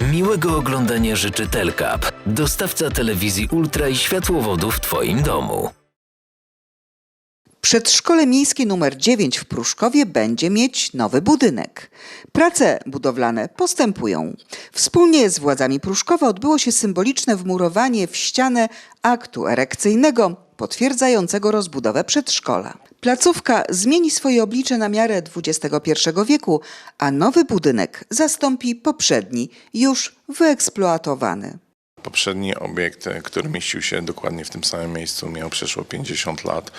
Miłego oglądania życzy Telkap, dostawca telewizji Ultra i światłowodów w Twoim domu. Przedszkole miejskie numer 9 w Pruszkowie będzie mieć nowy budynek. Prace budowlane postępują. Wspólnie z władzami Pruszkowa odbyło się symboliczne wmurowanie w ścianę aktu erekcyjnego potwierdzającego rozbudowę przedszkola. Placówka zmieni swoje oblicze na miarę XXI wieku, a nowy budynek zastąpi poprzedni, już wyeksploatowany. Poprzedni obiekt, e, który mieścił się dokładnie w tym samym miejscu, miał przeszło 50 lat.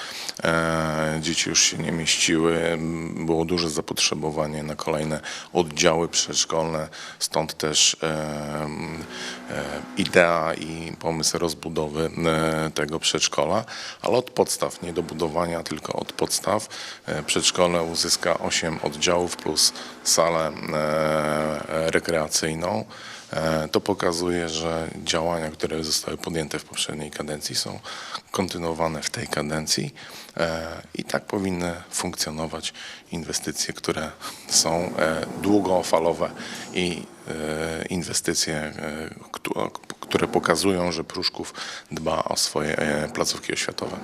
E, dzieci już się nie mieściły. Było duże zapotrzebowanie na kolejne oddziały przedszkolne. Stąd też e, idea i pomysł rozbudowy tego przedszkola, ale od podstaw, nie do budowania, tylko od podstaw. Przedszkole uzyska 8 oddziałów plus salę rekreacyjną. E, To pokazuje, że działania, które zostały podjęte w poprzedniej kadencji są kontynuowane w tej kadencji e, i tak powinny funkcjonować inwestycje, które są e, długofalowe i inwestycje, któ- które pokazują, że Pruszków dba o swoje placówki oświatowe.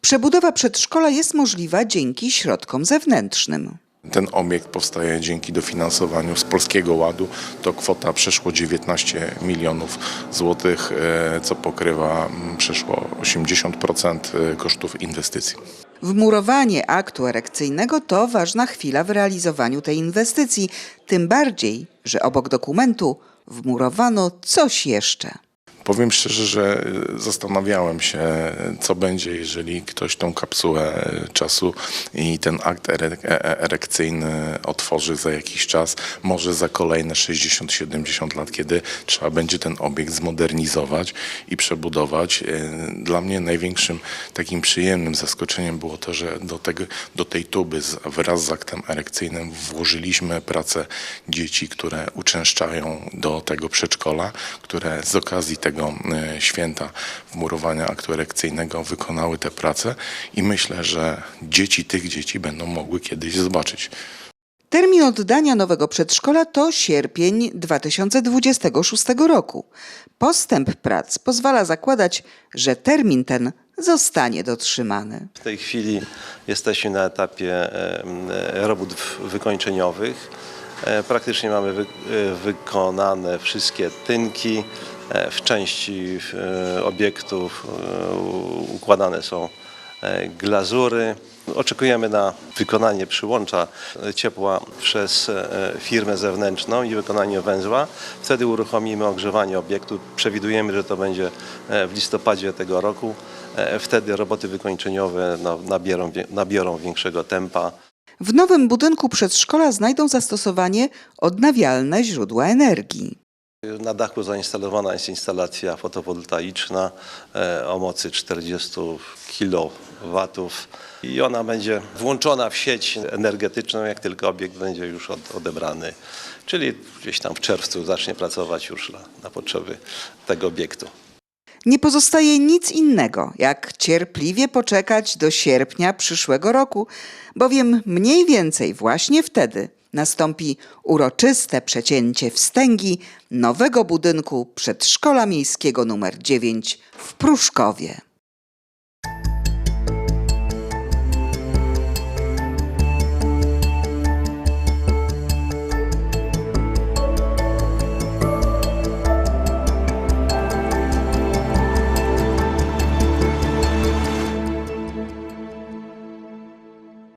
Przebudowa przedszkola jest możliwa dzięki środkom zewnętrznym. Ten obiekt powstaje dzięki dofinansowaniu z Polskiego Ładu. To kwota przeszło 19 milionów złotych, e, co pokrywa mm, przeszło 80% e, kosztów inwestycji. Wmurowanie aktu erekcyjnego to ważna chwila w realizowaniu tej inwestycji, tym bardziej, że obok dokumentu wmurowano coś jeszcze. Powiem szczerze, że e, zastanawiałem się, co będzie, jeżeli ktoś tą kapsułę e, czasu i ten akt e- e- erekcyjny otworzy za jakiś czas, może za kolejne 60-70 lat, kiedy trzeba będzie ten obiekt zmodernizować i przebudować. E, Dla mnie największym takim przyjemnym zaskoczeniem było to, że do, tego, do tej tuby wraz z aktem erekcyjnym włożyliśmy pracę dzieci, które uczęszczają do tego przedszkola, które z okazji tego e, święta wmurowania aktu erekcyjnego wykonały tę pracę i myślę, że dzieci tych dzieci będą mogły kiedyś zobaczyć. Termin oddania nowego przedszkola to sierpień 2026 roku. Postęp prac pozwala zakładać, że termin ten zostanie dotrzymany. W tej chwili jesteśmy na etapie e, e, robót wykończeniowych. Praktycznie mamy wy, wykonane wszystkie tynki. E, W części e, obiektów e, układane są glazury. Oczekujemy na wykonanie przyłącza ciepła przez firmę zewnętrzną i wykonanie węzła. Wtedy uruchomimy ogrzewanie obiektu. Przewidujemy, że to będzie w listopadzie tego roku. Wtedy roboty wykończeniowe no, nabiorą, nabiorą większego tempa. W nowym budynku przedszkola znajdą zastosowanie odnawialne źródła energii. Na dachu zainstalowana jest instalacja fotowoltaiczna e, o mocy 40 kW i ona będzie włączona w sieć energetyczną, jak tylko obiekt będzie już od, odebrany. Czyli gdzieś tam w czerwcu zacznie pracować już na, na potrzeby tego obiektu. Nie pozostaje nic innego, jak cierpliwie poczekać do sierpnia przyszłego roku, bowiem mniej więcej właśnie wtedy nastąpi uroczyste przecięcie wstęgi nowego budynku przedszkola miejskiego nr 9 w Pruszkowie.